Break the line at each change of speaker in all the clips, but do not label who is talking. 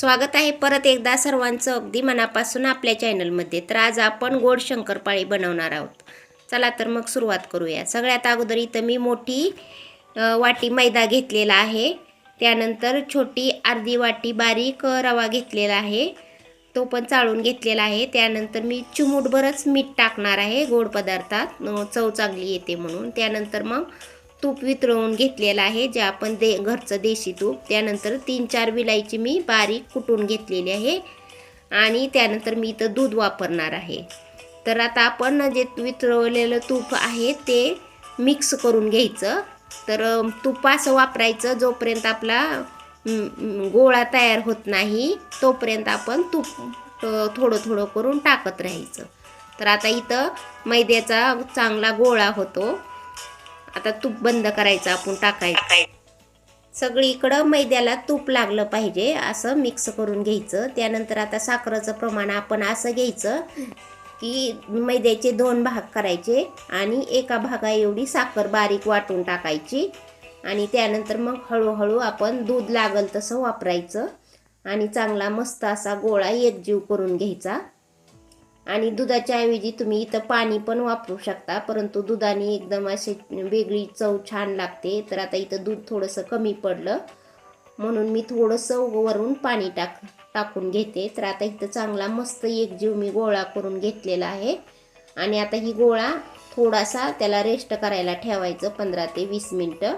स्वागत आहे परत एकदा सर्वांचं अगदी मनापासून आपल्या चॅनलमध्ये. तर आज आपण गोड शंकरपाळी बनवणार आहोत. चला तर मग सुरुवात करूया. सगळ्यात अगोदर इथं मी मोठी वाटी मैदा घेतलेला आहे. त्यानंतर छोटी अर्धी वाटी बारीक रवा घेतलेला आहे. तो पण चाळून घेतलेला आहे. त्यानंतर मी चिमूटभरच मीठ टाकणार आहे गोड पदार्थात. चव चांगली येते म्हणून. त्यानंतर मग तूप वितळवून घेतलेलं आहे जे आपण दे घरचं देशी तूप. त्यानंतर तीन चार विलायची मी बारीक कुटून घेतलेली आहे. आणि त्यानंतर मी इथं दूध वापरणार आहे. तर आता आपण जे वितळवलेलं तूप आहे ते मिक्स करून घ्यायचं. तर तूप असं वापरायचं जोपर्यंत आपला गोळा तयार होत नाही तोपर्यंत आपण तूप थोडं थोडं करून टाकत राहायचं. तर आता इथं मैद्याचा चांगला गोळा होतो. आता तूप बंद करायचं आपण टाकायचं. सगळीकडं मैद्याला तूप लागलं पाहिजे असं मिक्स करून घ्यायचं. त्यानंतर आता साखरेचं प्रमाण आपण असं घ्यायचं की मैद्याचे दोन भाग करायचे आणि एका भागा एवढी साखर बारीक वाटून टाकायची. आणि त्यानंतर मग हळूहळू आपण दूध लागल तसं वापरायचं. आणि चांगला मस्त असा गोळा एकजीव करून घ्यायचा. आणि दुधाच्या ऐवजी तुम्ही इथं पाणी पण वापरू शकता परंतु दुधाने एकदम अशी वेगळी चव छान लागते. तर आता इथं दूध थोडंसं कमी पडलं म्हणून मी थोडंसं वरून पाणी टाक टाकून घेते. तर आता इथं चांगला मस्त एकजीव मी गोळा करून घेतलेला आहे. आणि आता ही गोळा थोडासा त्याला रेस्ट करायला ठेवायचं पंधरा ते वीस मिनटं.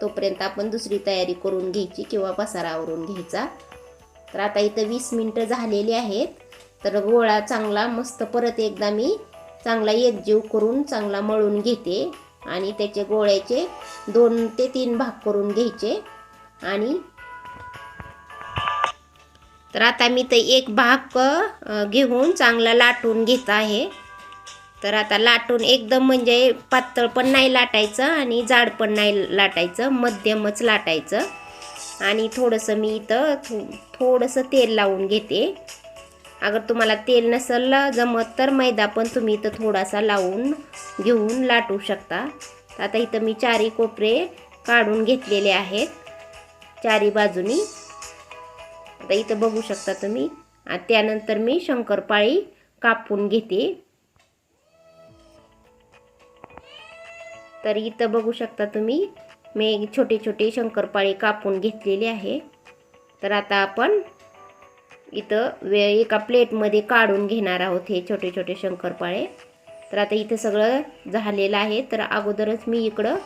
तोपर्यंत आपण दुसरी तयारी करून घ्यायची किंवा पसारावरून घ्यायचा. तर आता इथं वीस मिनटं झालेली आहेत. तर गोळा चांगला मस्त परत एकदा मी चांगला एकजीव करून चांगला मळून घेते. आणि त्याचे गोळ्याचे दोन ते तीन भाग करून घ्यायचे. आणि तर आता मी ते एक भाग घेऊन चांगला लाटून घेत आहे. तर आता लाटून एकदम म्हणजे पातळ पण नाही लाटायचं आणि जाड पण नाही लाटायचं मध्यमच लाटायचं. आणि थोडंसं मी इथं थो थोडंसं तेल लावून घेते. अगर तुम्हाला तेल नसेल जमत तर मैदा पण तुम्ही इथं थोडासा लावून घेऊन लाटू शकता. तर आता इथं मी चारी कोपरे काढून घेतलेले आहेत चारी बाजूनी. आता इथं बघू शकता तुम्ही. त्यानंतर मी शंकरपाळी कापून घेते. तर इथं बघू शकता तुम्ही मी छोटे छोटे शंकरपाळी कापून घेतलेले आहे. तर आता आपण इथं वे एका प्लेटमध्ये काढून घेणार आहोत हे छोटे छोटे शंकरपाळे. तर आता इथं सगळं झालेलं आहे. तर अगोदरच मी इकडं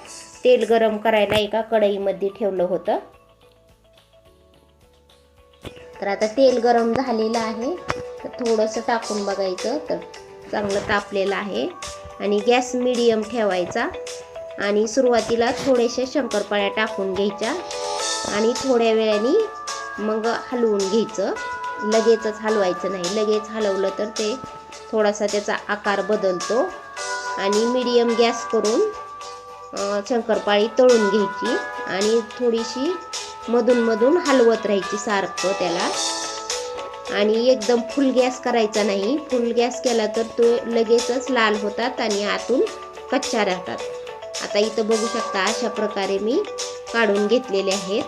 तेल गरम करायला एका कढईमध्ये ठेवलं होतं. तर आता तेल गरम झालेलं आहे. तर थोडंसं टाकून बघायचं तर चांगलं तापलेलं आहे. आणि गॅस मिडियम ठेवायचा. आणि सुरुवातीला थोडेसे शंकरपाळ्या टाकून घ्यायच्या. आणि थोड्या वेळाने मग हलवून घ्यायचं. लगेचच हलवायचं नाही. लगेच हलवलं तर ते थोडासा त्याचा आकार बदलतो आणि मीडियम गॅस करून शंकरपाळी तळून घ्यायची आणि थोडीशी मधून मधून हलवत राहायची सारखं त्याला. आणि एकदम फुल गॅस करायचा नाही. फुल गॅस केला तर तो लगेचच लाल होतात आणि आतून कच्च्या राहतात. आता इथं बघू शकता अशा प्रकारे मी काढून घेतलेले आहेत.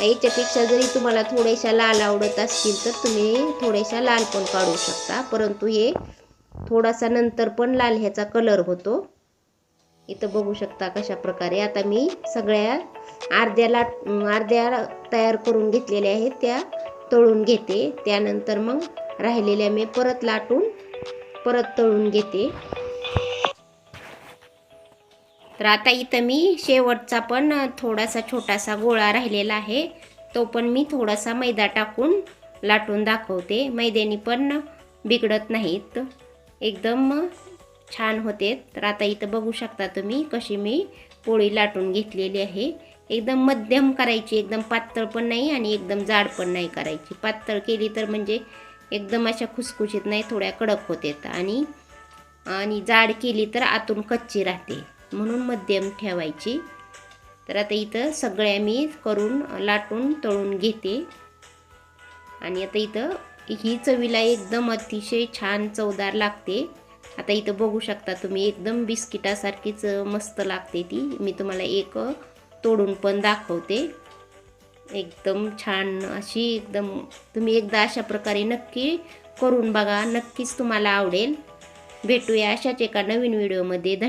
याच्यापेक्षा जरी तुम्हाला थोड्याशा लाल आवडत असतील तर तुम्ही थोड्याशा लाल पण काढू शकता. परंतु हे थोडासा नंतर पण लाल ह्याचा कलर होतो. इथं बघू शकता कशा प्रकारे. आता मी सगळ्या अर्ध्या लाट अर्ध्या तयार करून घेतलेल्या आहेत. त्या तळून घेते. त्यानंतर मग राहिलेल्या मी परत लाटून परत तळून घेते. तर आता इथं मी शेवटचा पण थोडासा छोटासा गोळा राहिलेला आहे. तो पण मी थोडासा मैदा टाकून लाटून दाखवते. मैद्याने पण बिघडत नाहीत. एकदम छान होते. तर आता इथं बघू शकता तुम्ही कशी मी पोळी लाटून घेतलेली आहे. एकदम मध्यम करायची एकदम पातळ पण नाही आणि एकदम जाड पण नाही करायची. पातळ केली तर म्हणजे एकदम अशा खुसखुशीत नाही थोड्या कडक होते आणि आणि जाड केली तर आतून कच्ची राहते. म्हणून मध्यम ठेवायची. तर आता इथं सगळ्या मी करून लाटून तळून घेते. आणि आता इथं ही चवीला एकदम अतिशय छान चवदार लागते. आता इथं बघू शकता तुम्ही एकदम बिस्किटासारखीच मस्त लागते ती. मी तुम्हाला एक तोडून पण दाखवते. एकदम छान अशी एकदम तुम्ही एकदा अशा प्रकारे नक्की करून बघा. नक्कीच तुम्हाला आवडेल. भेटूया अशाच एका नवीन व्हिडिओमध्ये.